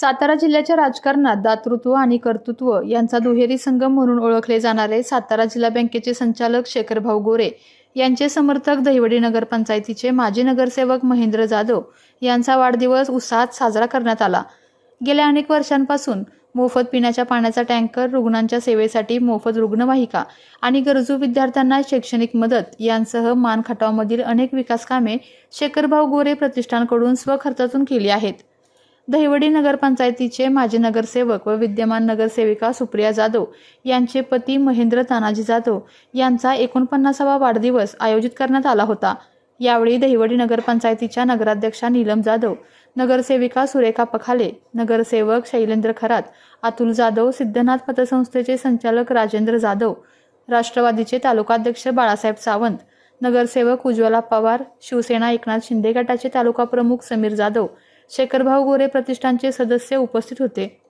सातारा जिल्ह्याच्या राजकारणात दातृत्व आणि कर्तृत्व यांचा दुहेरी संगम म्हणून ओळखले जाणारे सातारा जिल्हा बँकेचे संचालक शेखरभाऊ गोरे यांचे समर्थक दहिवडी नगरपंचायतीचे माजी नगरसेवक महेंद्र जाधव यांचा वाढदिवस उत्साहात साजरा करण्यात आला. गेल्या अनेक वर्षांपासून मोफत पिण्याच्या पाण्याचा टँकर रुग्णांच्या सेवेसाठी मोफत रुग्णवाहिका आणि गरजू विद्यार्थ्यांना शैक्षणिक मदत यांसह मानखटावमधील अनेक विकास कामे शेखरभाऊ गोरे प्रतिष्ठानकडून स्वखर्चातून केली आहेत. दहिवडी नगरपंचायतीचे माजी नगरसेवक व विद्यमान नगरसेविका सुप्रिया जाधव यांचे पती महेंद्र तानाजी जाधव यांचा एकोणपन्नासावा वाढदिवस आयोजित करण्यात आला होता. यावेळी दहिवडी नगरपंचायतीच्या नगराध्यक्षा नीलम जाधव नगरसेविका सुरेखा पखाले नगरसेवक शैलेंद्र खरात अतुल जाधव सिद्धनाथ पतसंस्थेचे संचालक राजेंद्र जाधव राष्ट्रवादीचे तालुकाध्यक्ष बाळासाहेब सावंत नगरसेवक उज्ज्वला पवार शिवसेना एकनाथ शिंदे गटाचे तालुका प्रमुख समीर जाधव शेखरभाऊ गोरे प्रतिष्ठानचे सदस्य उपस्थित होते.